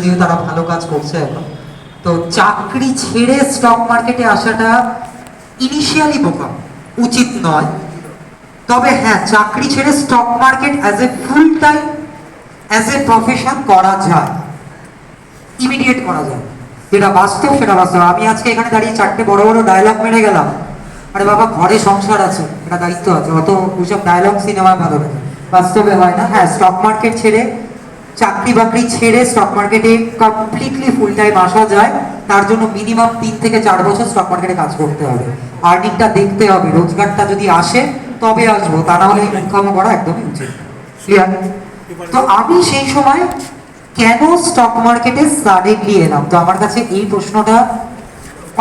যদিও তারা ভালো কাজ করছে এখন। তো চাকরি ছেড়ে স্টক মার্কেটে আসাটা ইনিশিয়ালি বোকা, উচিত নয়। তবে হ্যাঁ চাকরি ছেড়ে stock market as a full time as a profession করা যায়। ইমিডিয়েট করা যায়। যেটা বাস্তব, সেটা বাস্তব। আমি আজকে এখানে দাঁড়িয়ে চারটে বড় বড় ডায়লগ মেরে গেলাম। আরে বাবা, ঘরে সংসার আছে এটা দায়িত্ব আছে। অত ওইসব ডায়লগ সিনেমায় ভালো বাস্তবে হয় না। হ্যাঁ স্টক মার্কেট ছেড়ে চাকরি বাকরি ছেড়ে স্টক মার্কেটে কমপ্লিটলি ফুল টাইম আসা যায়, তার জন্য মিনিমাম তিন থেকে চার বছর স্টক মার্কেটে কাজ করতে হবে। আর্নিংটা দেখতে হবে, রোজগারটা যদি আসে, তবে আসব, তা না হলে ইনকাম করা একদমই উচিত। ক্লিয়ার তো আমি সেই সময় কেন স্টক মার্কেটে সাডেনলি এলাম? তো আমার কাছে এই প্রশ্নটা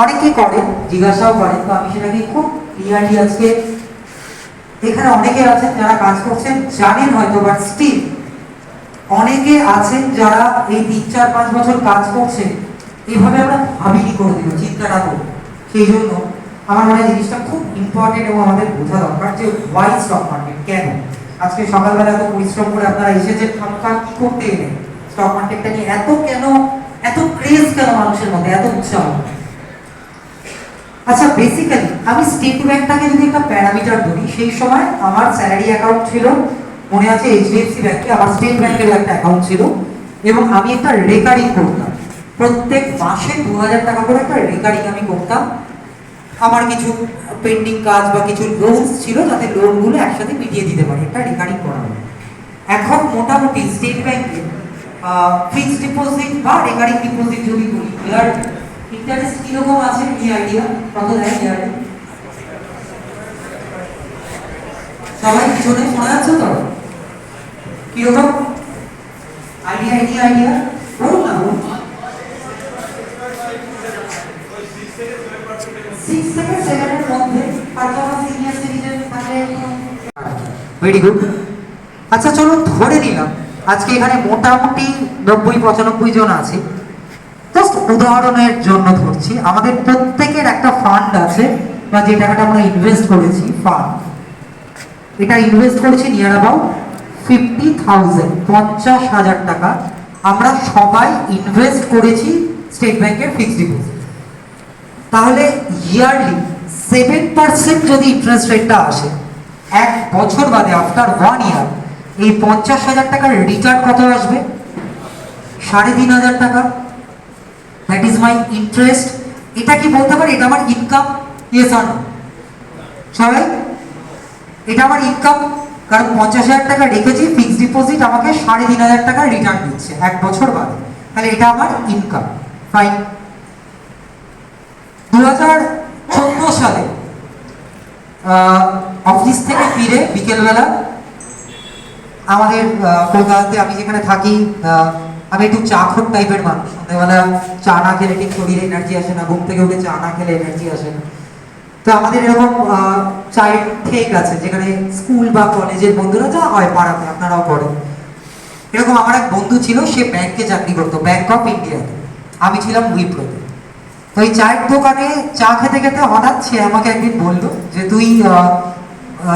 অনেকে করে, জিজ্ঞাসাও করে, তো আমি সেটাকে খুব ক্লিয়ারলি আজকে এখানে অনেকে আছেন যারা কাজ করছেন, জানেন হয়তো বাট স্টিল অনেকে আছেন যারা এই তিন চার পাঁচ বছর কাজ করছে এইভাবে আমরা ভাবিনি করে দিল চিন্তাটা করব সেই জন্য আমার মনে হয় জিনিসটা খুব ইম্পর্টেন্ট এবং আমাদের বোঝা দরকার যে ওয়াই স্টক মার্কেট কেন? আজকে সকালবেলা এত পরিশ্রম করে আপনারা এসেছেন খামখা কি করতে এলেন স্টক মার্কেটটা নিয়ে এত কেন, এত ক্রেজ কেন মানুষের মধ্যে, এত উৎসাহ? আচ্ছা বেসিক্যালি আমি স্টেট ব্যাংকটাকে যদি একটা প্যারামিটার ধরি, সেই সময় আমার স্যালারি অ্যাকাউন্ট ছিল মনে আছে এইচডিএফসি ব্যাংকে আমার স্টেট ব্যাংকের একটা অ্যাকাউন্ট ছিল। এবং আমি একটা রেকারিং করতাম। প্রত্যেক মাসে দু হাজার টাকা করে একটা রেকারিং আমি করতাম। আমার কিছু পেন্ডিং কাজ বা কিছু লোনস ছিল যাতে লোনগুলো একসাথে মিটিয়ে দিতে পারি। একটা রেকারিং করা হয় এখন মোটামুটি স্টেট ব্যাংকে ফিক্সড ডিপোজিট বা রেকারিং ডিপোজিট যদি করি এর ইন্টারেস্ট কীরকম আছে? কি আইডিয়া কত দেয় ইয়ারে সবাই পিছনে শোনা যাচ্ছে তো? কীরকম আইডিয়া আইডিয়া আইডিয়া বলুন না বলুন সিক্স থেকে সেভেনের মধ্যে পাঁচজন সিনিয়র সিটিজেন থাকলে ভেরি গুড আচ্ছা চলো ধরে নিলাম। আজকে এখানে মোটামুটি নব্বই, পঁচানব্বই জন আছে। জাস্ট উদাহরণের জন্য ধরছি। আমাদের প্রত্যেকের একটা ফান্ড আছে, বা যে টাকাটা আমরা ইনভেস্ট করেছি ফান্ড এটা ইনভেস্ট করেছি নিয়ার অ্যাবাউট ফিফটি থাউজেন্ড পঞ্চাশ হাজার টাকা আমরা সবাই ইনভেস্ট করেছি স্টেট ব্যাংকের ফিক্সড ডিপোজিট তাহলে ইয়ারলি সেভেন পার্সেন্ট যদি ইন্টারেস্ট রেটটা আসে, এক বছর বাদে আফটার ওয়ান ইয়ার এই পঞ্চাশ হাজার টাকার রিটার্ন কত আসবে? সাড়ে তিন হাজার টাকা। দ্যাট ইজ মাই ইন্টারেস্ট এটা কি বলতে পারি? এটা আমার ইনকাম ইয়েস আর সবাই? এটা আমার ইনকাম কারণ পঞ্চাশ হাজার টাকা রেখেছি ফিক্সড ডিপোজিট আমাকে সাড়ে তিন হাজার টাকা রিটার্ন দিচ্ছে এক বছর বাদে। তাহলে এটা আমার ইনকাম ফাইন দু হাজার চোদ্দ সালে অফিস থেকে ফিরে বিকেলবেলা, আমাদের কলকাতাতে আমি যেখানে থাকি আমি একটু চাখর টাইপের মানুষ। সন্ধ্যেবেলা চা না খেলে ঠিক শরীরে এনার্জি আসে না, ঘুম থেকে উঠে চা না খেলে এনার্জি আসে না। তো আমাদের এরকম চায়ের ঠেক আছে, যেখানে স্কুল বা কলেজের বন্ধুরা যা হয় পাড়াতে, আপনারাও করেন। এরকম আমার এক বন্ধু ছিল, সে ব্যাংকে চাকরি করতো ব্যাংক অফ ইন্ডিয়াতে আমি ছিলাম উইপ্রোতে। তো এই চায়ের দোকানে চা খেতে খেতে হঠাৎ সে আমাকে একদিন বলল যে, তুই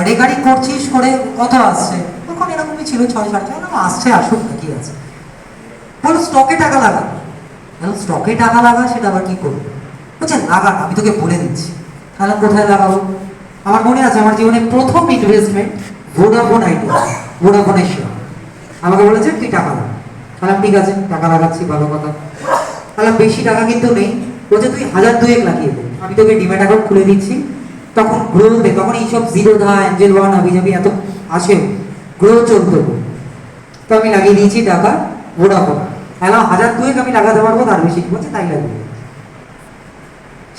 রেকারিং করছিস করে কত আসছে? তখন এরকমই ছিল, ছয় সাড়ে ছয় আসছে, আসুক কি আছে। বলো স্টকে টাকা লাগা? স্টকে টাকা লাগা, সেটা আবার কি করব? বলছে, লাগা আমি তোকে বলে দিচ্ছি। তাহলে কোথায় লাগাবো? আমার মনে আছে, আমার জীবনে প্রথম ইনভেস্টমেন্ট ভোডাফোন আইডিয়া ভোডাফোনের শেয়ার আমাকে বলেছে, তুই টাকা লাগা তাহলে ঠিক আছে, টাকা লাগাচ্ছি, ভালো কথা। তাহলে বেশি টাকা কিন্তু নেই। বলছে, তুই হাজার দুয়েক লাগিয়ে দে। আমি তোকে ডিমেট অ্যাকাউন্ট খুলে দিচ্ছি। তখন গ্রোথে তখন এইসব জিরো ধা অ্যাঞ্জেল ওয়ান আবি যাবি এত আসে। গ্রো চলতো। তো আমি লাগিয়ে দিয়েছি টাকা ভোডাফোন হ্যাঁ হাজার দুয়েক আমি লাগাতে পারব, তার বেশি বলছে, তাই লাগবে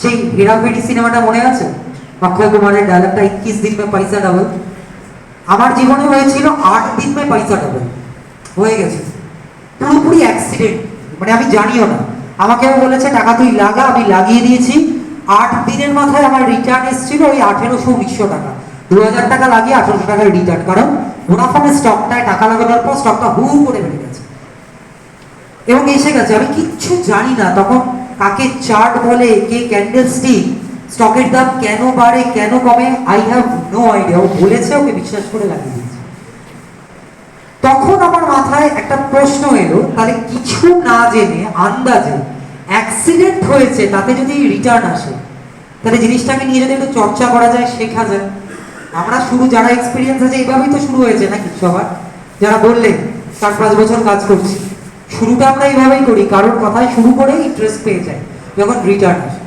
সেই হেরাফেরি সিনেমাটা মনে আছে? অক্ষয় কুমারের ডায়লগটা ইক্কিশ দিন মে পয়সা ডাবল আমার জীবনে হয়েছিল আট দিন মে পয়সা ডাবল হয়ে গেছে। পুরোপুরি অ্যাক্সিডেন্ট মানে আমি জানিও না। আমাকে বলেছে, টাকা তুই লাগা, আমি লাগিয়ে দিয়েছি। আট দিনের মাথায় আমার রিটার্ন এসেছিল ওই আঠেরোশো উনিশশো টাকা। দু হাজার টাকা লাগিয়ে আঠেরোশো টাকার রিটার্ন কারণ ভোডাফোনের স্টকটায় টাকা লাগানোর পর স্টকটা হু করে বেড়ে গেছে। এবং এসে গেছে। আমি কিচ্ছু জানি না। তখন কাকে চার্ট বলে, কে ক্যান্ডেল স্টিক স্টকের দাম কেন বাড়ে, কেন কমে আই হ্যাভ নো আইডিয়া ও বলেছে, ওকে বিশ্বাস করে লাগিয়ে দিয়েছে। তখন আমার মাথায় একটা প্রশ্ন এলো, তাহলে কিছু না জেনে, আন্দাজে অ্যাক্সিডেন্ট হয়েছে, তাতে যদি রিটার্ন আসে, তাহলে জিনিসটাকে নিয়ে যদি একটু চর্চা করা যায়, শেখা যায়। আমরা শুরু, যারা এক্সপিরিয়েন্স আছে, এইভাবেই তো শুরু হয়েছে নাকি সবার? যারা বললেন চার পাঁচ বছর কাজ করছি। শুরুটা আমরা এইভাবেই করি, কারোর কথায় শুরু করে ইন্টারেস্ট পেয়ে যায়, যখন রিটার্ন আসে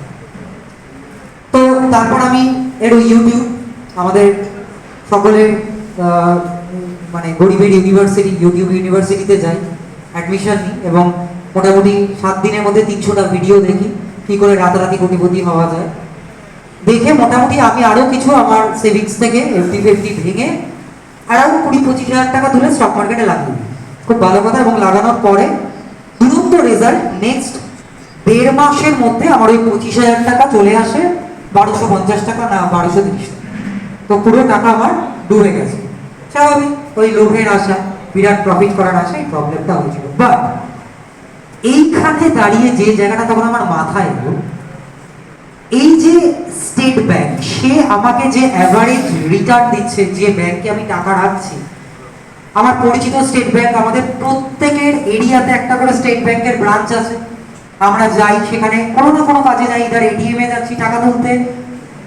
তো তারপর আমি এর ইউটিউব আমাদের সকলের মানে গরিবের ইউনিভার্সিটি ইউটিউব ইউনিভার্সিটিতে যাই অ্যাডমিশন নিই এবং মোটামুটি সাত দিনের মধ্যে তিনশোটা ভিডিও দেখি, কী করে রাতারাতি কোটিপতি হওয়া যায় দেখে মোটামুটি আমি আরও কিছু আমার সেভিংস থেকে এফডি ফেফডি ভেঙে আরাউন্ড কুড়ি পঁচিশ হাজার টাকা তুলে স্টক মার্কেটে লাগিয়ে। খুব ভালো কথা এবং লাগানোর পরে দুরন্ত রেজাল্ট নেক্সট দেড় মাসের মধ্যে আমার ওই পঁচিশ হাজার টাকা চলে আসে বারোশো পঞ্চাশ টাকা না, বারোশো তিরিশ তো পুরো টাকা আমার ডুবে গেছে। স্বাভাবিক, ওই লোভের আশা, বিরাট প্রফিট করার আশা, এই প্রবলেমটা হয়েছিল। বাট এইখানে দাঁড়িয়ে যে জায়গাটা তখন আমার মাথায় এলো, এই যে স্টেট ব্যাংক সে আমাকে যে অ্যাভারেজ রিটার্ন দিচ্ছে, যে ব্যাংকে আমি টাকা রাখছি আমার পরিচিত স্টেট ব্যাংক আমাদের প্রত্যেকের এরিয়াতে একটা করে স্টেট ব্যাংকের ব্রাঞ্চ আছে। আমরা যাই সেখানে, কোনো না কোনো কাজে যাই ইধার এটিএম যাচ্ছি টাকা তুলতে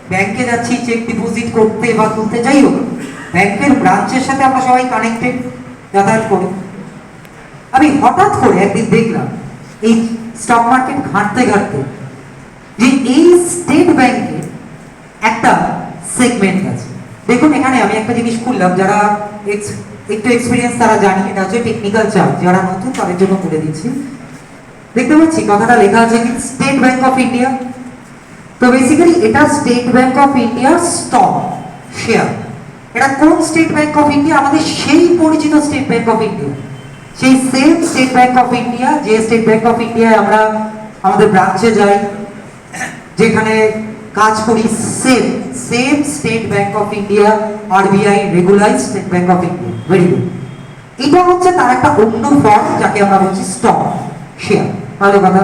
ব্যাংকে যাচ্ছি চেক ডিপোজিট করতে বা তুলতে, যাই হোক ব্যাংকের ব্রাঞ্চের সাথে আমরা সবাই কানেক্টেড যাতায়াত করি। আমি হঠাৎ করে একদিন দেখলাম, এই স্টক মার্কেট ঘাঁটতে ঘাঁটতে যে এই স্টেট ব্যাংকে একটা সেগমেন্ট আছে। দেখুন, এখানে আমি একটা জিনিস খুললাম, যারা ex- একটু এক্সপিরিয়েন্স তারা জানি, এটা হচ্ছে টেকনিক্যাল চার্ট যারা নতুন তাদের জন্য বলে দিচ্ছি। দেখতে পাচ্ছি, কথাটা লেখা আছে কি স্টেট ব্যাংক অফ ইন্ডিয়া তো বেসিক্যালি এটা স্টেট ব্যাংক অফ ইন্ডিয়ার স্টক শেয়ার এটা কোন স্টেট ব্যাংক অফ ইন্ডিয়া আমাদের সেই পরিচিত স্টেট ব্যাংক অফ ইন্ডিয়া সেই same State Bank of India যে স্টেট ব্যাংক অফ ইন্ডিয়ায় আমরা আমাদের ব্রাঞ্চে যাই, যেখানে কাজ করি same same State Bank of India RBI regularise State Bank of India very good এটা হচ্ছে তার একটা অন্য ফর্ম যাকে আমরা বলছি স্টক শেয়ার ভালো কথা?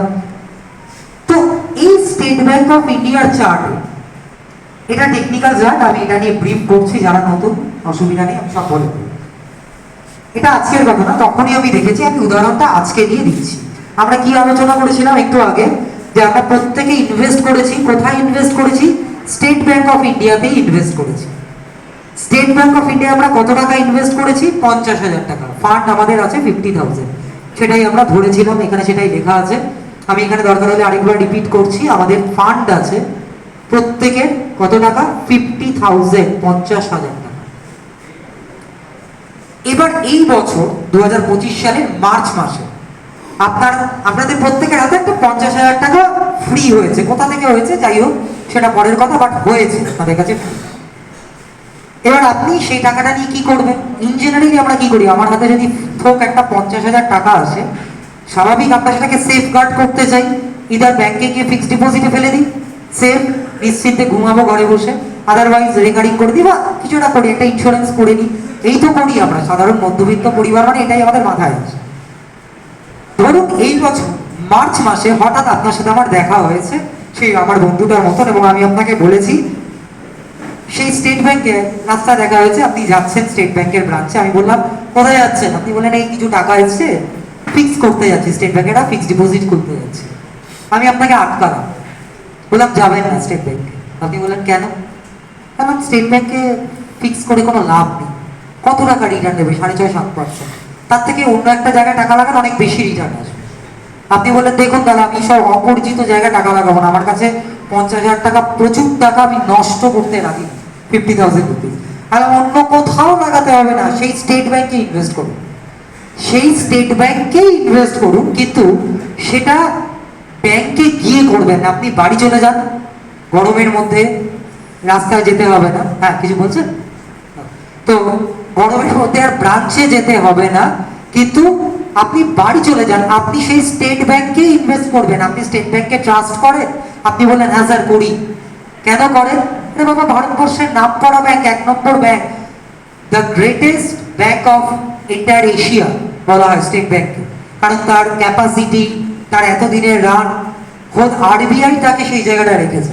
তো এই স্টেট ব্যাংক অফ ইন্ডিয়ার চার্টে এটা টেকনিক্যাল চার্ট আমি এটা নিয়ে ব্রিফ করছি যারা নতুন, অসুবিধা নেই, আমি সব বলে। এটা আজকের কথা তখনই আমি দেখেছি, আমি উদাহরণটা আজকে দিয়ে দিচ্ছি। আমরা কি আলোচনা করেছিলাম একটু আগে? যে আমরা প্রত্যেকে ইনভেস্ট করেছি, কোথায় ইনভেস্ট করেছি? স্টেট ব্যাংক অফ ইন্ডিয়াতেই ইনভেস্ট করেছি। স্টেট ব্যাংক অফ ইন্ডিয়া আমরা কত টাকা ইনভেস্ট করেছি? পঞ্চাশ হাজার টাকা। ফান্ড আমাদের আছে ফিফটি থাউজেন্ড সেটাই আমরা ধরেছিলাম, এখানে সেটাই লেখা আছে। আমি এখানে দরকার হলে আরেকবার রিপিট করছি, আমাদের ফান্ড আছে প্রত্যেকের কত টাকা? ফিফটি থাউজেন্ড পঞ্চাশ হাজার টাকা। এবার এই বছর দু সালের মার্চ মাসে আপনার, আপনাদের প্রত্যেকের হাতে একটা পঞ্চাশ হাজার টাকা ফ্রি হয়েছে। কোথা থেকে হয়েছে? যাই হোক, সেটা পরের কথা বাট হয়েছে আপনাদের কাছে এবার আপনি সেই টাকাটা নিয়ে কি করবেন? ইন জেনারেলি আমরা কি করি? আমার হাতে যদি থোক একটা পঞ্চাশ হাজার টাকা আসে, স্বাভাবিক আমরা সেটাকে সেফ গার্ড করতে চাই। ইদার ব্যাংকে গিয়ে ফিক্সড ডিপোজিটে ফেলে দিই সেফ নিশ্চিন্তে ঘুমাবো ঘরে বসে। আদারওয়াইজ রেকারিং করে দিই বা কিছুটা করি, একটা ইন্স্যুরেন্স করে নিই। এই তো করি আমরা। সাধারণ মধ্যবিত্ত পরিবার মানে এটাই আমাদের মাথায় আছে ধরুন এই বছর মার্চ মাসে হঠাৎ আপনার সাথে আমার দেখা হয়েছে, সেই আমার বন্ধুটার মতন এবং আমি আপনাকে বলেছি, সেই স্টেট ব্যাংকে রাস্তা দেখা হয়েছে, আপনি যাচ্ছেন স্টেট ব্যাংকের ব্রাঞ্চে আমি বললাম, কোথায় যাচ্ছেন? আপনি বললেন, এই কিছু টাকা এসছে ফিক্স করতে যাচ্ছি, স্টেট ব্যাংকে একটা ফিক্সড ডিপোজিট করতে যাচ্ছি। আমি আপনাকে আটকালাম। বললাম, যাবেন না স্টেট ব্যাংকে। আপনি বললেন, কেন? কারণ স্টেট ব্যাংকে ফিক্স করে কোনো লাভ নেই। কত টাকা রিটার্ন দেবে সাড়ে ছয়, সাত পার্সেন্ট। তার থেকে অন্য একটা জায়গায় টাকা লাগান অনেক বেশি রিটার্ন আসবে। আপনি বললেন, দেখুন দাদা, আমি সব অপরিচিত জায়গায় টাকা লাগাবো না। আমার কাছে পঞ্চাশ হাজার টাকা, প্রচুর টাকা আমি নষ্ট করতে রাখি ফিফটি থাউজেন্ড রুপিস আর অন্য কোথাও লাগাতে হবে না। সেই স্টেট ব্যাংকে ইনভেস্ট করুন। সেই স্টেট ব্যাংকে ইনভেস্ট করুন, কিন্তু সেটা ব্যাংকে গিয়ে করবেন আপনি বাড়ি চলে যান। গরমের মধ্যে রাস্তায় যেতে হবে না। হ্যাঁ কিছু বলছেন? তো গরমের হতে আর ব্রাঞ্চে যেতে হবে না। কিন্তু আপনি বাড়ি চলে যান। আপনি সেই স্টেট ব্যাংকে ইনভেস্ট করবেন। আপনি স্টেট ব্যাংকে ট্রাস্ট করেন। আপনি বললেন হ্যাঁ স্যার করি। কেন করেন? আরে বাবা, ভারতবর্ষের নাম করা ব্যাংক এক নম্বর bank the greatest bank of inter Asia বলা হয় স্টেট ব্যাংকে কারণ তার ক্যাপাসিটি তার এতদিনের রান খোদ আরবিআই তাকে সেই জায়গাটা রেখেছে।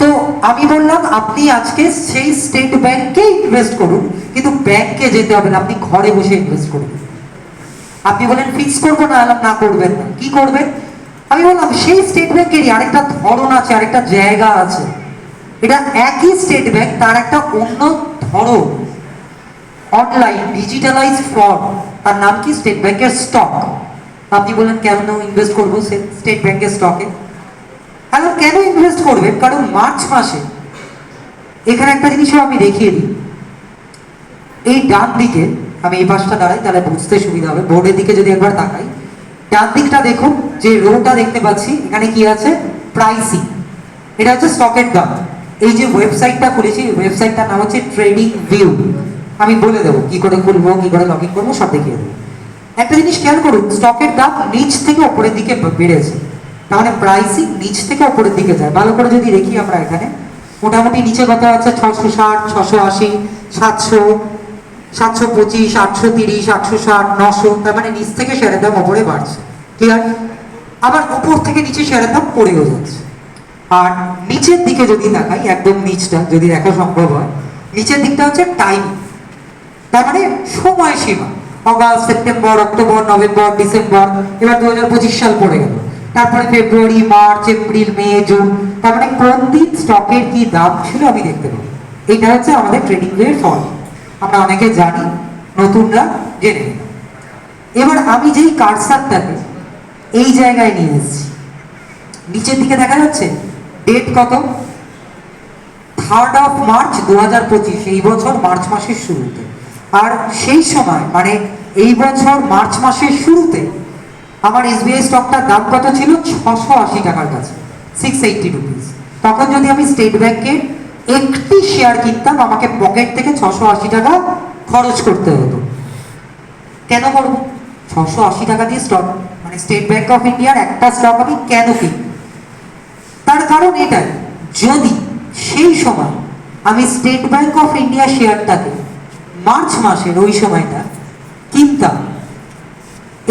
তো আমি বললাম, আপনি আজকে সেই স্টেট ব্যাংকে ইনভেস্ট করুন। কিন্তু ব্যাংকে যেতে হবে না, আপনি ঘরে বসে ইনভেস্ট করুন। আপনি বলেন ফিক্স করব না না করবেন। না কি করবেন? আমি বললাম, সেই স্টেট ব্যাংকেরই আরেকটা ধরন আছে, আরেকটা জায়গা আছে। এটা একই স্টেট ব্যাংক তার একটা অন্য ধরন। অনলাইন ডিজিটালাইজ ফ্রড তার নাম কি? স্টেট ব্যাংকের স্টক আপনি বলেন কেন ইনভেস্ট করব স্টেট ব্যাংকের স্টকে এখন কেন ইনভেস্ট করবেন কারণ মার্চ মাসে, এখানে একটা জিনিসও আমি দেখিয়ে দিই। এই ডান দিকে, আমি এই পাশটা দাঁড়াই, তাহলে বুঝতে সুবিধা হবে। বোর্ডের দিকে যদি একবার তাকাই, ডান দিকটা দেখুন, যে রোটা দেখতে পাচ্ছি, এখানে কি আছে? প্রাইসিং এটা হচ্ছে স্টকের দাম এই যে ওয়েবসাইটটা খুলেছি ওয়েবসাইটটার নাম হচ্ছে ট্রেডিং ভিউ আমি বলে দেবো, কি করে খুলবো, কি করে লগ ইন করব, সব দেখিয়ে দেবো। একটা জিনিস খেয়াল করুন স্টকের দাম নিচ থেকে ওপরের দিকে বেড়েছে। মানে প্রাইসিং নিচ থেকে ওপরের দিকে যায়। ভালো করে যদি দেখি আমরা এখানে, মোটামুটি নিচে কত আছে ছশো ষাট, ছশো আশি, সাতশো সাতশো পঁচিশ, আটশো তিরিশ, আটশো ষাট, নশো, তার মানে নিচ থেকে শেয়ারের দাম ওপরে বাড়ছে। আছে আবার উপর থেকে নিচে শেয়ারের দাম পড়েও যাচ্ছে। আর নিচের দিকে যদি দেখাই একদম নিচটা, যদি দেখা সম্ভব হয়, নিচের দিকটা হচ্ছে টাইম তার মানে সময়সীমা August September October November December এবার দু হাজার পঁচিশ সাল পড়ে গেল। তারপরে February March April May June তার মানে কোন দিন স্টকের কি দাম ছিল আমি দেখতে পাবো। এটা হচ্ছে আমাদের ট্রেডিং এর ফল। আমরা অনেকে জানি, নতুনরা জেনে। এবার আমি যেই কারসারটাকে এই জায়গায় নিয়ে এসেছি, নিচের দিকে দেখা যাচ্ছে ডেট কত? থার্ড অফ মার্চ দু হাজার পঁচিশ, এই বছর মার্চ মাসের শুরুতে। আর সেই সময় মানে এই বছর মার্চ মাসের শুরুতে আমার এসবিআই স্টকটার দাম কত ছিল? ছশো আশি টাকার কাছে সিক্স এইটটি রুপিস তখন যদি আমি স্টেট ব্যাংকের একটি শেয়ার কিনতাম, আমাকে পকেট থেকে ছশো আশি টাকা খরচ করতে হতো। কেন করব? ছশো আশি টাকা দিয়ে স্টক মানে স্টেট ব্যাংক অফ ইন্ডিয়ার একটা স্টক আমি কেন কিনব? তার কারণ এটাই, যদি সেই সময় আমি স্টেট ব্যাংক অফ ইন্ডিয়া শেয়ারটাকে মার্চ মাসের ওই সময়টা কিনতাম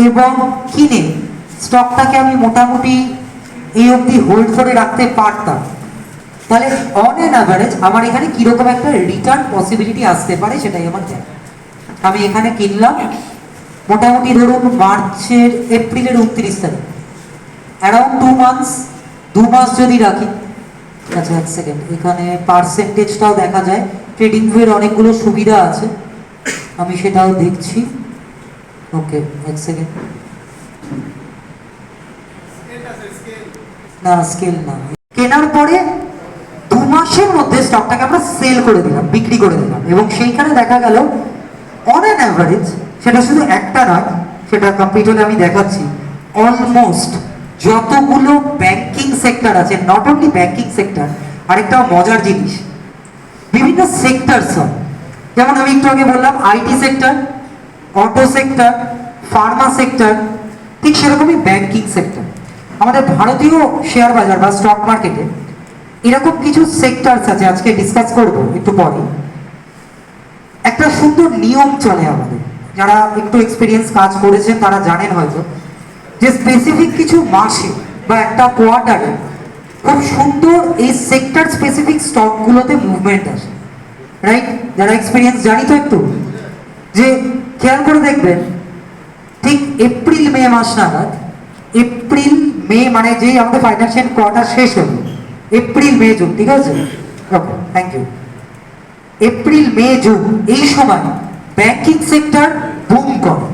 এবং কিনে স্টকটাকে আমি মোটামুটি এই অবধি হোল্ড করে রাখতে পারতাম। তাহলে অন অ্যান অ্যাভারেজ আমার এখানে কীরকম একটা রিটার্ন পসিবিলিটি আসতে পারে সেটাই আমার জানা। আমি এখানে কিনলাম, মোটামুটি ধরুন মার্চের, এপ্রিলের উনত্রিশ তারিখ। অ্যারাউন্ড টু মান্থস দু মাস যদি রাখি। আচ্ছা এক সেকেন্ড এখানে পার্সেন্টেজটাও দেখা যায়। ট্রেডিং ভিউয়ের অনেকগুলো সুবিধা আছে। আমি সেটাও দেখছি। ওকে এক সেকেন্ড না স্কেল না। কেনার পরে দু মাসের মধ্যে স্টকটাকে আমরা সেল করে দিলাম, বিক্রি করে দিলাম। এবং সেইখানে দেখা গেল অন অ্যান অ্যাভারেজ সেটা শুধু একটা নয়, সেটা কমপ্লিট হলে আমি দেখাচ্ছি অলমোস্ট যতগুলো ব্যাংকিং সেক্টর আছে নট অনলি ব্যাংকিং সেক্টর আরেকটা মজার জিনিস, বিভিন্ন সেক্টরস হয়। যেমন আমি একটু আগে বললাম IT sector auto sector pharma sector ঠিক সেরকমই ব্যাংকিং সেক্টর আমাদের ভারতীয় শেয়ার বাজার বা স্টক মার্কেটে এরকম কিছু সেক্টরস আছে, আজকে ডিসকাস করব একটু পরে একটা সুন্দর নিয়ম চলে আমাদের। যারা একটু এক্সপিরিয়েন্স কাজ করেছেন, তারা জানেন হয়তো যে স্পেসিফিক কিছু মাসে বা একটা কোয়ার্টারে খুব সুন্দর এই সেক্টর স্পেসিফিক স্টকগুলোতে মুভমেন্ট আসে। রাইট যারা এক্সপিরিয়েন্স জানি তো একটু? যে খেয়াল করে দেখবেন, ঠিক এপ্রিল, মে মাস নাগাদ, এপ্রিল, মে মানে যেই আমাদের ফাইন্যান্সিয়াল কোয়ার্টার শেষ হলো, এপ্রিল, মে, জুন, ঠিক আছে? Okay thank you April, May, June, এই সময় ব্যাংকিং সেক্টর বুম করে।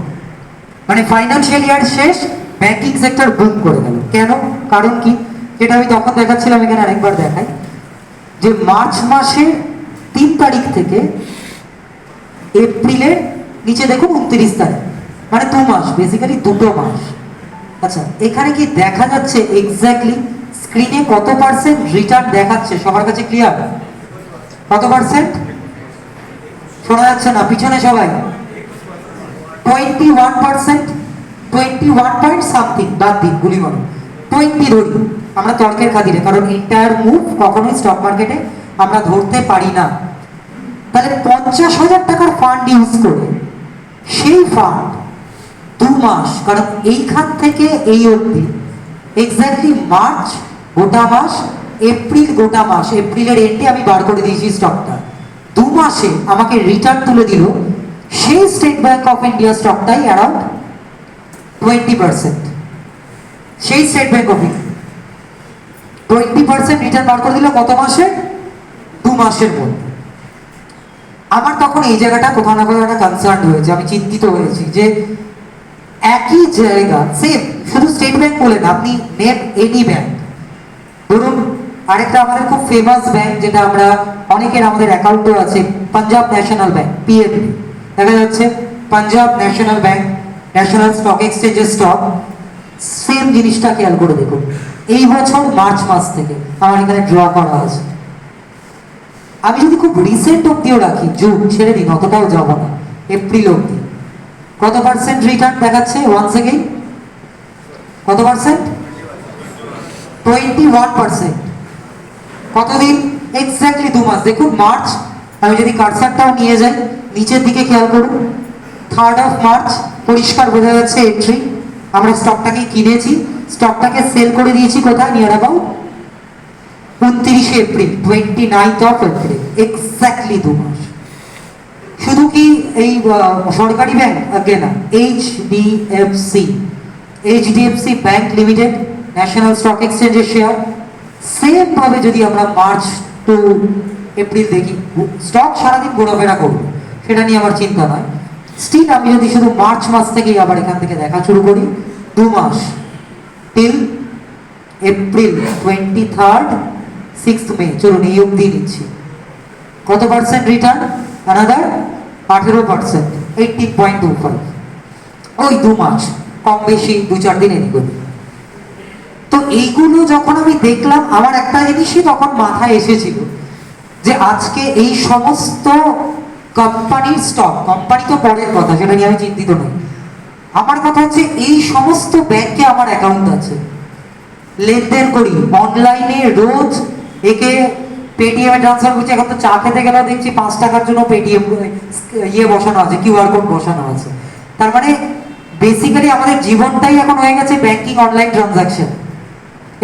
মানে ফাইন্যান্সিয়াল ইয়ার শেষ ব্যাংকিং সেক্টর বুম করে গেল। কেন? কারণ কি? যেটা আমি তখন দেখাচ্ছিলাম, এখানে আরেকবার দেখাই, যে মার্চ মাসের তিন তারিখ থেকে এপ্রিলের নিচে দেখুন উনত্রিশ তারিখ। মানে দু মাস বেসিক্যালি দুটো মাস। আচ্ছা এখানে কি দেখা যাচ্ছে এক্স্যাক্টলি স্ক্রিনে কত পার্সেন্ট রিটার্ন দেখাচ্ছে? সবার কাছে ক্লিয়ার কত পার্সেন্ট শোনা যাচ্ছে না, পিছনে সবাই। Twenty one percent twenty one point something বাদ দিন গুলি মারো টোয়েন্টি ধরি, আমরা তর্কের খাতিরে, কারণ এন্টায়ার মুভ কখনোই স্টক মার্কেটে আমরা ধরতে পারি না। তাহলে পঞ্চাশ হাজার টাকার ফান্ড ইউজ করে সেই ফান্ড দু মাস, কারণ এইখান থেকে এই অবধি এক্স্যাক্টলি মার্চ গোটা মাস, এপ্রিল গোটা মাস, এপ্রিলের এন্ডে আমি বার করে দিয়েছি স্টকটা দু মাসে আমাকে রিটার্ন তুলে দিল সেই স্টেট ব্যাংক অফ ইন্ডিয়া স্টকটাই অ্যারাউন্ড টোয়েন্টি পার্সেন্ট সেই State Bank of India twenty percent return বার করে দিল কত মাসে? দু মাসের মধ্যে। আমার তখন এই জায়গাটা কোথাও না কোথাও একটা কনসার্ন হয়েছে, আমি চিন্তিত হয়েছি যে একই জায়গা সেম শুধু স্টেট ব্যাংক বলে না, আপনি নেম এনি ব্যাংক ধরুন, আরেকটা আমাদের খুব ফেমাস ব্যাংক যেটা আমরা, অনেকের আমাদের অ্যাকাউন্টও আছে পাঞ্জাব ন্যাশনাল ব্যাংক পিএনবি দেখা যাচ্ছে Punjab National Bank National Stock এক্সচেঞ্জের স্টক সেম জিনিসটা খেয়াল করে দেখুন। এই বছর মার্চ মাস থেকে আমার এখানে ড্র করা আছে। আমি যদি খুব রিসেন্ট অব্দিও রাখি, জুন, ছেড়ে দিন, অতটাও যাব না। এপ্রিল অব্দি কত পার্সেন্ট রিটার্ন দেখাচ্ছে ওয়ান্স এগেইন কত পার্সেন্ট টোয়েন্টি ওয়ান পার্সেন্ট কতদিন? এক্স্যাক্টলি দু মাস। দেখুন মার্চ আমি যদি কারসারটাও নিয়ে যাই, নিচের দিকে খেয়াল করুন। থার্ড অফ মার্চ পরিষ্কার বোঝা যাচ্ছে এন্ট্রি আমরা স্টকটাকে কিনেছি। স্টকটাকে সেল করে দিয়েছি কোথায়? নিয়ার অ্যাবাউট উনত্রিশে April twenty ninth of April exactly দু মাস। শুধু কি এই সরকারি ব্যাংক আগে না H D F C H D F C bank limited National Stock এক্সচেঞ্জের শেয়ার সেম ভাবে যদি আমরা মার্চ টু এপ্রিল দেখি স্টক সারাদিন ঘোরাফেরা করবে, সেটা নিয়ে আমার চিন্তা নয়। স্টিল আমি যদি শুধু মার্চ মাস থেকেই আবার এখান থেকে দেখা শুরু করি, দু মাস। Till April twenty third sixth May চলুন এই অবধি নিচ্ছি কত পার্সেন্ট রিটার্ন আনাদার আঠেরো percent eighteen point two five ওই দু মাস, কম বেশি দু চার দিন এদিক। তো এইগুলো যখন আমি দেখলাম, আমার একটা জিনিসই তখন মাথায় এসেছিল যে আজকে এই সমস্ত কোম্পানির স্টক কোম্পানি তো পরের কথা, সেটা নিয়ে আমি চিন্তিত নই। আমার কথা হচ্ছে, এই সমস্ত ব্যাংকে আমার অ্যাকাউন্ট আছে। লেনদেন করি অনলাইনে রোজ একে পেটিএমে ট্রান্সফার করছি, এখন তো চা খেতে গেলেও দেখছি পাঁচ টাকার জন্য পেটিএম ইয়ে বসানো আছে কিউআর কোড বসানো আছে। তার মানে বেসিক্যালি আমাদের জীবনটাই এখন হয়ে গেছে ব্যাংকিং অনলাইন ট্রানজাকশন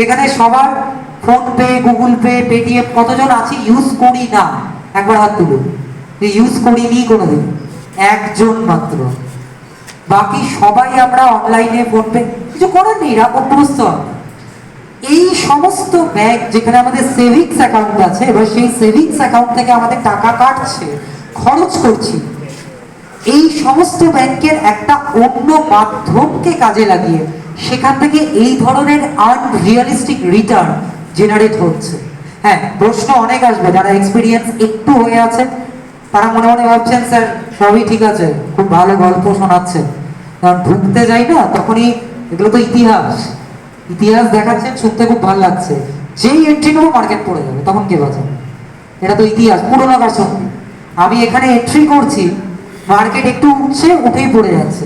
এখানে সবার PhonePe Google Pay Paytm কতজন আছে ইউজ করি না। একবার হাত তুলুন। যে ইউজ করিনি কোনোদিন। একজন মাত্র। বাকি সবাই আমরা অনলাইনে ফোন পে কিছু করার নেই অভ্যস্ত। আমরা এই সমস্ত ব্যাংক যেখানে আমাদের সেভিংস অ্যাকাউন্ট আছে, এবার সেই সেভিংস অ্যাকাউন্ট থেকে আমাদের টাকা কাটছে, খরচ করছি, এই সমস্ত ব্যাংকের একটা অন্য মাধ্যমকে কাজে লাগিয়ে সেখান থেকে এই ধরনের আনরিয়ালিস্টিক রিটার্ন জেনারেট হচ্ছে। হ্যাঁ প্রশ্ন অনেক আসবে, যারা এক্সপিরিয়েন্স একটু হয়ে আছে, তারা মনে মনে ভাবছেন, স্যার, সবই ঠিক আছে, খুব ভালো গল্প শোনাচ্ছেন কারণ ঢুকতে যাই না, তখনই এগুলো তো ইতিহাস। ইতিহাস দেখাচ্ছেন শুনতে খুব ভালো লাগছে। যেই এন্ট্রি নেব মার্কেট পড়ে যাবে। তখন কে বাঁচাবে? এটা তো ইতিহাস, পুরোনো ভার্সন আমি এখানে এন্ট্রি করছি মার্কেট একটু উঠছে, উঠেই পড়ে যাচ্ছে।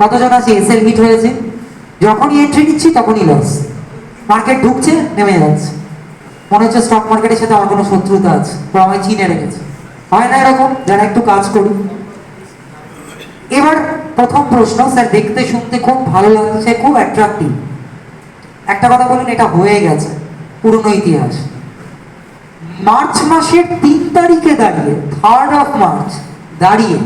কতজন আছে? এসএল হিট হয়েছে। যখনই এন্ট্রি নিচ্ছি, তখনই লস মার্কেট ঢুকছে, নেমে যাচ্ছে। মনে হচ্ছে স্টক মার্কেটের সাথে আমার কোনো শত্রুতা আছে, বা আমায় চিনে রেখেছে। হয় না এরকম, যারা একটু কাজ করি এবার প্রথম প্রশ্ন, স্যার, দেখতে, শুনতে খুব ভালো লাগছে, খুব অ্যাট্রাক্টিভ একটা কথা বলুন, এটা হয়ে গেছে, পুরনো ইতিহাস। মার্চ মাসের তিন তারিখে দাঁড়িয়ে থার্ড অফ মার্চ দাঁড়িয়ে,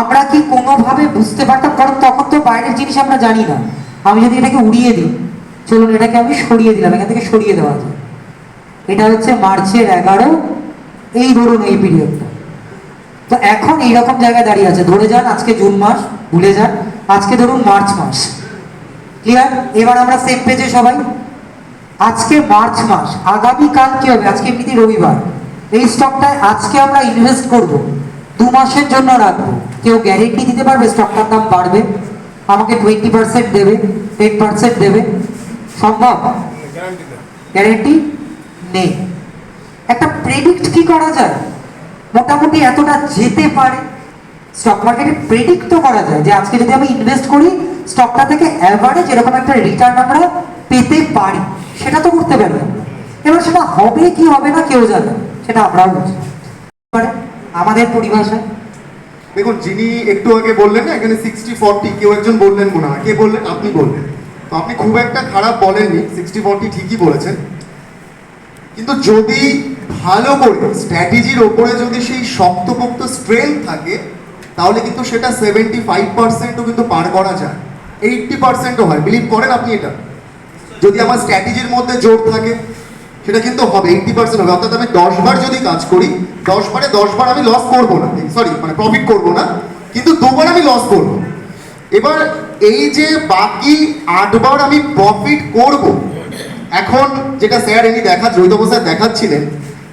আমরা কি কোনোভাবে বুঝতে পারতাম? কারণ তখন তো বাইরের জিনিস আমরা জানি না। আমি যদি এটাকে উড়িয়ে দিই, চলুন, এটাকে আমি সরিয়ে দিলাম, এখান থেকে সরিয়ে দেওয়া যায় এটা হচ্ছে মার্চের এগারো, এই ধরুন এই পিরিয়ডটা তো এখন এইরকম জায়গায় দাঁড়িয়ে আছে। ধরে যান, আজকে জুন মাস, ভুলে যান, আজকে ধরুন মার্চ মাস। ক্লিয়ার এবার আমরা সেম পেজে সবাই। আজকে মার্চ মাস আগামীকাল কি হবে? আজকে এমনিতে রবিবার। এই স্টকটায় আজকে আমরা ইনভেস্ট করব। দু মাসের জন্য রাখব। কেউ গ্যারেন্টি দিতে পারবে স্টকটার দাম বাড়বে। আমাকে টোয়েন্টি পার্সেন্ট দেবে টেন পার্সেন্ট দেবে। সম্ভব? গ্যারেন্টি নেই। একটা প্রেডিক্ট কি করা যায়? মোটামুটি এতটা যেতে পারে। স্টক মার্কেটে প্রেডিক্ট তো করা যায় যে আজকে যদি আমি ইনভেস্ট করি স্টকটা থেকে অ্যাভারেজ এরকম একটা রিটার্ন আমরা পেতে পারি। সেটা তো করতে পারবে। এবার সেটা হবে কি হবে না কেউ জানে। সেটা আমরাও বুঝি। আমাদের পরিভাষায়। দেখুন, যিনি একটু আগে বললেন না, এখানে সিক্সটি ফর্টি কেউ একজন বললেন মনে হয়। কে বললেন? আপনি বললেন। তো আপনি খুব একটা খারাপ বলেননি সিক্সটি ফর্টি ঠিকই বলেছেন। কিন্তু যদি ভালো করে স্ট্র্যাটেজির ওপরে যদি সেই শক্তপোক্ত স্ট্রেংথ থাকে, তাহলে কিন্তু সেটা সেভেন্টি ফাইভ পার্সেন্টও কিন্তু পার করা যায়। এইটটি পার্সেন্টও হয়। বিলিভ করেন আপনি এটা? যদি আমার স্ট্র্যাটেজির মধ্যে জোর থাকে, সেটা কিন্তু হবে এইটটি পার্সেন্ট হবে। অর্থাৎ আমি দশ বার যদি কাজ করি দশ বারে দশ বার আমি লস করব না। সরি মানে প্রফিট করব না, কিন্তু দুবার আমি লস করব। এবার এই যে বাকি আটবার আমি প্রফিট করব, এখন যেটা স্যার ইনি দেখা দ্বৈতব স্যার দেখাচ্ছিলেন,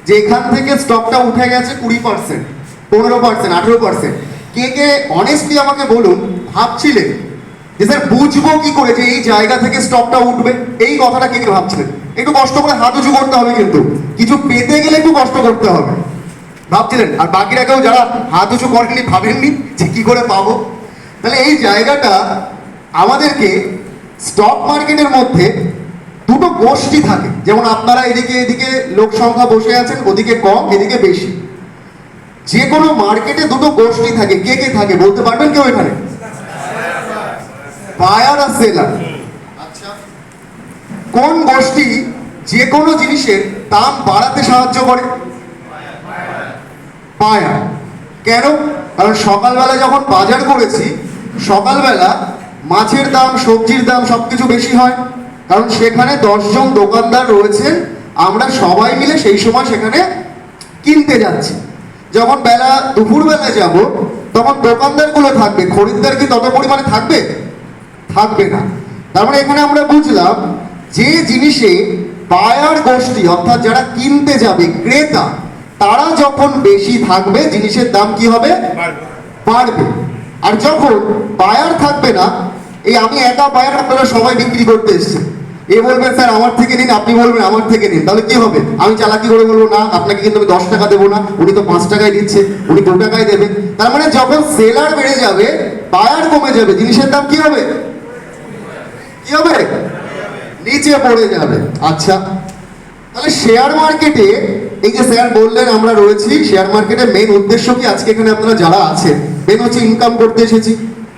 যে এখান থেকে স্টকটা উঠে গেছে কুড়ি পার্সেন্ট পনেরো পার্সেন্ট আঠেরো পার্সেন্ট কে কে অনেস্টলি আমাকে বলুন, ভাবছিলেন যে স্যার বুঝব কি করে যে এই জায়গা থেকে স্টকটা উঠবে? এই কথাটা কে কে ভাবছিলেন? একটু কষ্ট করে হাত উঁচু করতে হবে কিন্তু। কিছু পেতে গেলে একটু কষ্ট করতে হবে। ভাবছিলেন, আর বাকিরা কেউ যারা হাত উঁচু করেননি, ভাবেননি যে কি করে পাবো? তাহলে এই জায়গাটা আমাদেরকে স্টক মার্কেটের মধ্যে দুটো গোষ্ঠী থাকে। যেমন আপনারা এদিকে এদিকে লোক সংখ্যা বসে আছেন, ওদিকে কম, এদিকে বেশি। যে কোনো মার্কেটে দুটো গোষ্ঠী থাকে। কে কে থাকে বলতে পারবেন কেউ এখানে? বায়ার আর সেলার। আচ্ছা। কোন গোষ্ঠী যে কোনো জিনিসের দাম বাড়াতে সাহায্য করে? পায়া কেন? কারণ সকালবেলা যখন বাজার করেছি সকালবেলা মাছের দাম সবজির দাম সব কিছু বেশি হয়। কারণ সেখানে দশজন দোকানদার রয়েছেন আমরা সবাই মিলে সেই সময় সেখানে কিনতে যাচ্ছি। যখন বেলা দুপুরবেলা যাব তখন দোকানদারগুলো থাকবে খরিদ্দার কি তত পরিমাণে থাকবে? থাকবে না। তার মানে এখানে আমরা বুঝলাম যে জিনিসে বায়ার গোষ্ঠী, অর্থাৎ যারা কিনতে যাবে, ক্রেতা, তারা যখন বেশি থাকবে, জিনিসের দাম কি হবে? বাড়বে। আর যখন বায়ার থাকবে না, এই আমি একা বায়ার আপনারা সবাই বিক্রি করতে এসছে। এ বলবেন, স্যার, আমার থেকে নিন, আপনি বলবেন, আমার থেকে নিন। তাহলে কি হবে? আমি চালাকি করে বলব, না, আপনাকে কিন্তু আমি দশ টাকা দেবো না, উনি তো পাঁচ টাকায় দিচ্ছে উনি দু টাকায় দেবে। তার মানে যখন সেলার বেড়ে যাবে, বায়ার কমে যাবে, জিনিসের দাম কি হবে? কি হবে? নিচে পড়ে যাবে। আচ্ছা তাহলে শেয়ার মার্কেটে এই যে স্যার বললেন, আমরা রয়েছি। শেয়ার মার্কেটের মেন উদ্দেশ্য কি? আজকে এখানে আপনারা যারা আছেন মেন হচ্ছে ইনকাম করতে এসেছি।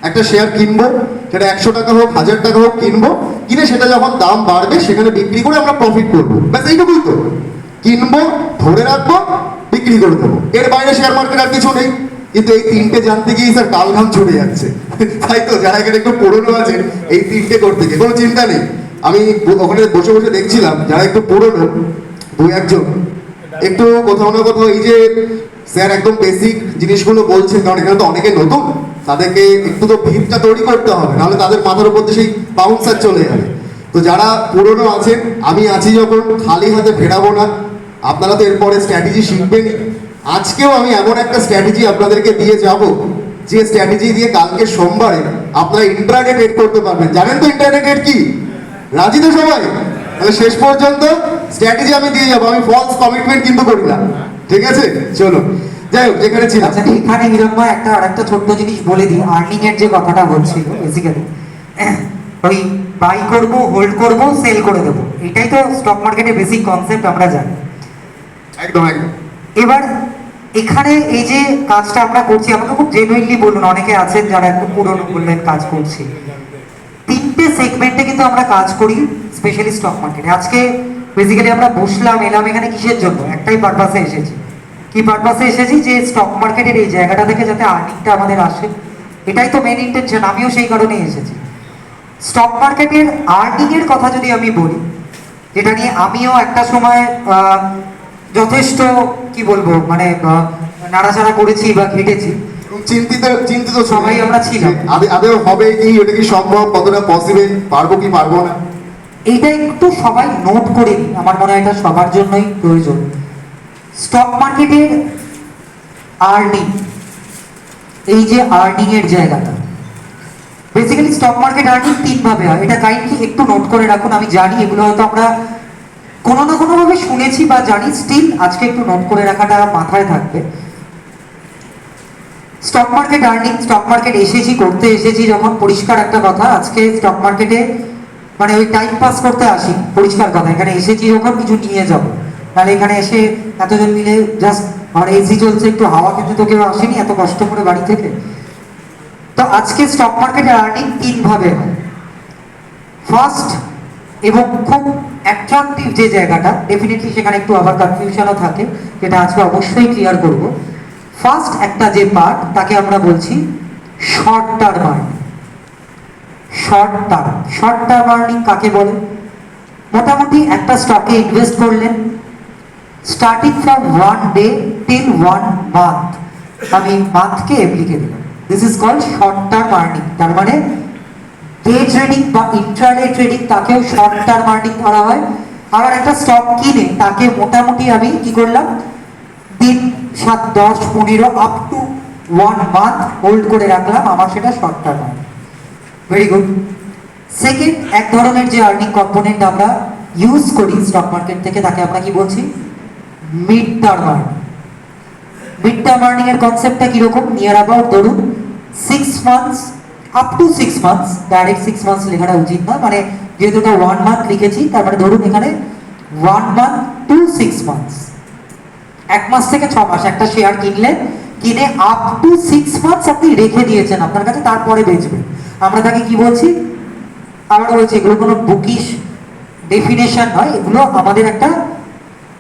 একটা শেয়ার কিনবো, সেটা একশো টাকা হোক, হাজার টাকা হোক, কিনবো। কিনে সেটা যখন দাম বাড়বে, সেখানে বিক্রি করে আমরা প্রফিট করব। ব্যাস, এইটুকুই তো। কিনবো, ধরে রাখব, বিক্রি করে দেবো। এর বাইরে শেয়ার মার্কেট আর কিছু নেই। কিন্তু এই তিনটে জানতে গিয়ে স্যার কাল ঘাম ছুটে যাচ্ছে। তাই তো, যারা এখানে একটু পুরনো আছেন, এই তিনটে করতে গিয়ে কোনো চিন্তা নেই। আমি ওখানে বসে বসে দেখছিলাম, যারা একটু পুরনো, দু একজন। একটু কোথাও না কোথাও এই যে স্যার একদম বেসিক জিনিসগুলো বলছেন, কারণ এখানে তো অনেকে নতুন, তাদেরকে একটু তো ভিড়টা তৈরি করতে হবে, নাহলে তাদের মাথার উপর সেই বাউন্সার চলে যাবে। তো যারা পুরনো আছেন, আমি আছি যখন, খালি হাতে ফেরাবো না। আপনারা তো এরপরে স্ট্র্যাটেজি শিখবেনই। আজকেও আমি এমন একটা স্ট্র্যাটেজি আপনাদেরকে দিয়ে যাব যে স্ট্র্যাটেজি দিয়ে কালকে সোমবারে আপনারা ইন্টারনেট এড করতে পারবেন। জানেন তো ইন্টারনেট ট্রেড কি? রাজি তো সবাই? শেষ পর্যন্ত স্ট্র্যাটেজি আমি দিয়ে যাব। আমি ফলস কমিটমেন্ট কিন্তু করি না। ঠিক আছে? চলো। যাই হোক যেখানে ছিলাম। আচ্ছা এখানে হিরণময় একটা আরেকটা ছোট্ট জিনিস বলে দিই। আর্নিং এর যে কথাটা বলছিল বেসিক্যালি ওই বাই করব হোল্ড করব সেল করে দেবো। এটাই তো স্টক মার্কেটের বেসিক কনসেপ্ট আমরা জানি। একদম একদম। এবার এখানে এই যে কাজটা আমরা করছি আমাকে খুব জেনুইনলি বলুন, অনেকে আছেন যারা একটু পুরনো বললেন কাজ করছি। তিনটে সেগমেন্টে কিন্তু আমরা কাজ করি স্পেশালি স্টক মার্কেটে আজকে বেসিক্যালি আমরা বসলাম, এলাম এখানে কিসের জন্য? একটাই পারপাসে এসেছি। কি পারপাসে এসেছি? যে স্টক মার্কেটের এই জায়গাটা থেকে যাতে আর্নিংটা আমাদের আসে। এটাই তো মেন ইন্টেনশন আমিও সেই কারণেই এসেছি। স্টক মার্কেটের আর্নিং এর কথা যদি আমি বলি, যেটা নিয়ে আমিও একটা সময় যথেষ্ট কি বলব মানে নাড়াচাড়া করেছি বা ঘেটেছি। চিন্তিত চিন্তিত সবাই আমরা ছিলাম। আদে আদেও হবে কি এটা কি সম্ভব কতটা পসিবল পারব কি পারব না? এইটা একটু সবাই নোট করে আমার মনে হয় এটা সবার জন্যই প্রয়োজন। স্টক মার্কেটের আর্নিং এই যে আর্নিং এর জায়গাটা। বেসিক্যালি স্টক মার্কেট আর্নিং তিন ভাবে হয়। এটা কাইন্ডলি একটু নোট করে রাখুন আমি জানি এগুলো হয়তো আমরা কোনো না কোনোভাবে শুনেছি বা জানি স্টিল আজকে একটু নোট করে রাখাটা মাথায় থাকবে। Stock market earning stock market এসেছি, করতে এসেছি, যখন পরিষ্কার একটা কথা, আজকে স্টক মার্কেটে মানে ওই টাইম পাস করতে আসি, পরিষ্কার কথা, এখানে এসেছি যখন কিছু নিয়ে যাব। তাহলে এখানে এসে এতজন মিলে জাস্ট আমার এসি চলছে, একটু হাওয়া খেতে তো কেউ আসেনি, এত কষ্ট করে বাড়ি থেকে। তো আজকে স্টক মার্কেটে আর্নিং তিন ভাবে হয়। ফার্স্ট এবং খুব অ্যাট্রাকটিভ যে জায়গাটা ডেফিনেটলি সেখানে একটু আবার কনফিউশনও থাকে, যেটা আজকে অবশ্যই ক্লিয়ার করব। ফার্স্ট একটা যে পার্ট তাকে আমরা বলছি short term earning short term short term earning কাকে বলে? মোটামুটি একটা স্টকে ইনভেস্ট করলেন starting from one day till one month আমি মান্থকে লিখে দিলাম। This is call short term earning তার মানে ডে ট্রেডিং বা ইন্ট্রাডে ট্রেডিং তাকেও শর্ট টার্ম আর্নিং ধরা হয়। আবার একটা স্টক কিনে তাকে মোটামুটি আমি কি করলাম তিন সাত, দশ, পনেরো up to one month hold করে রাখলাম, আমার সেটা short term very good second এক ধরনের যে আর্নিং কম্পোনেন্ট আমরা ইউজ করি স্টক মার্কেট থেকে, তাকে আমরা কি বলছি? Mid term earning mid term earning এর কনসেপ্টটা কীরকম? নিয়ার অ্যাবাউট ধরুন six months up to six months direct six months লেখাটা উচিত না। মানে যেহেতু এটা ওয়ান মান্থ লিখেছি, তার মানে ধরুন এখানে one month to six months এক মাস থেকে ছ মাস, একটা শেয়ার কিনলেন কিনে আপ টু সিক্স মান্থস আপনি রেখে দিয়েছেন আপনার কাছে, তারপরে বেচবেন। আমরা তাকে কি বলছি? আমরা বলছি, এগুলো কোনো বুকিশ ডেফিনেশন নয়, এগুলো আমাদের একটা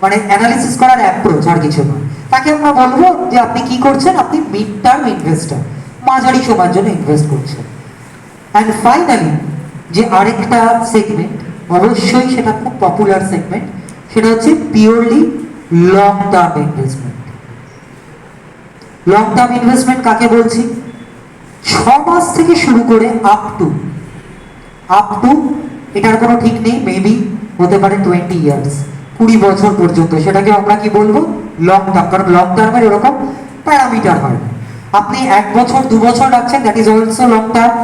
মানে অ্যানালিসিস করার অ্যাপ্রোচ আর কিছু নয়। তাকে আমরা বলব যে আপনি কি করছেন? আপনি মিড টার্ম ইনভেস্টার মাঝারি সময়ের জন্য ইনভেস্ট করছে। অ্যান্ড ফাইনালি যে আরেকটা সেগমেন্ট অবশ্যই সেটা খুব পপুলার সেগমেন্ট সেটা হচ্ছে purely long term investment long term investment কাকে বলছি? ছ মাস থেকে শুরু করে আপ টু আপ টু এটার কোনো ঠিক নেই মেবি হতে পারে টোয়েন্টি ইয়ার্স কুড়ি বছর পর্যন্ত, সেটাকে আমরা কি বলব? লং টার্ম কারণ লং টার্মের এরকম প্যারামিটার হয়। আপনি এক বছর, দু বছর রাখছেন that is also long term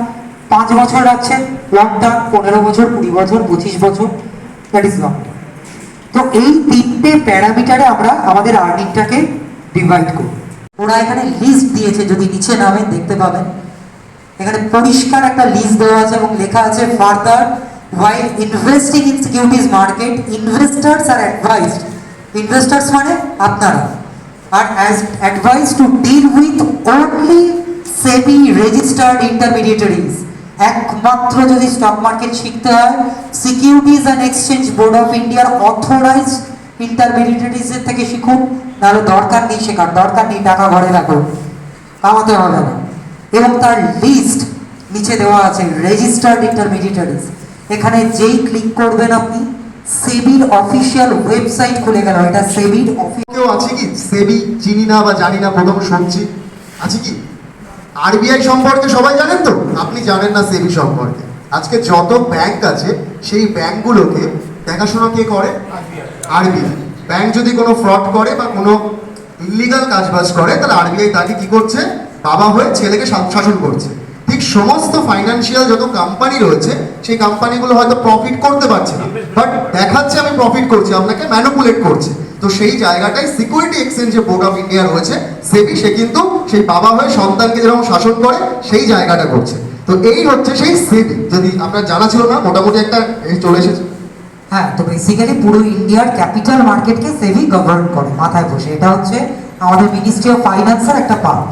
পাঁচ বছর রাখছেন লং টার্ম পনেরো বছর, কুড়ি বছর, পঁচিশ বছর দ্যাট ইজ লং তো এই তিনটে প্যারামিটারে আমরা আমাদের আর্নিংটাকে ডিভাইড করি ওরা এখানে লিস্ট দিয়েছে, যদি নিচে নামেন দেখতে পাবেন। এখানে পরিষ্কার একটা লিস্ট দেওয়া আছে এবং লেখা আছে further while investing in securities market investors are advised investors মানে আপনারা। Are as advice to deal with only SEBI registered intermediaries একমাত্র যদি স্টক মার্কেট শিখতে হয় Securities and Exchange Board of ইন্ডিয়ার অথরাইজড ইন্টারমিডিয়েটারিজের থেকে শিখুন, নাহলে দরকার নেই শেখার, দরকার নেই টাকা ঘরে রাখো কামাতে হবে না। এবং তার লিস্ট নিচে দেওয়া আছে রেজিস্টার্ড ইন্টারমিডিয়েটারিজ এখানে যেই ক্লিক করবেন আপনি সেবির অফিসিয়াল ওয়েবসাইট খুলে গেল, এটা সেবির কেউ আছে কি? সেবি, চিনি না বা জানি না, প্রথম শুনছি। আছে কি? আরবিআই সম্পর্কে সবাই জানেন তো? আপনি জানেন না সেবি সম্পর্কে। আজকে যত ব্যাংক আছে, সেই ব্যাংকগুলোকে দেখাশোনা কে করে? আরবিআই। ব্যাংক যদি কোনো ফ্রড করে বা কোনো ইলিগাল কাজবাজ করে, তাহলে আরবিআই তাকে কি করছে? বাবা হয়ে ছেলেকে শাসন করছে। ঠিক সমস্ত ফাইন্যান্সিয়াল যত কোম্পানি রয়েছে, সেই কোম্পানিগুলো হয়তো প্রফিট করতে পারছে না। বাট দেখাচ্ছে আমি প্রফিট করছি, আপনাকে ম্যানুপুলেট করছে। তো সেই জায়গাটায় সিকিউরিটি এক্সচেঞ্জ যে বোর্ড অফ ইন্ডিয়া রয়েছে। সেবি, সে কিন্তু সেই বাবা হয়ে সন্তানকে যেরকম শাসন করে, সেই জায়গাটা করছে। তো এই হচ্ছে সেই সেবি। যদি আপনার জানা ছিল না, মোটামুটি একটা চলে এসেছে। হ্যাঁ তো বেসিক্যালি পুরো ইন্ডিয়ার ক্যাপিটাল মার্কেটকে সেবি গভর্ন করে, মাথায় বসে। এটা হচ্ছে আমাদের মিনিস্ট্রি অফ ফাইন্যান্সের একটা পার্ট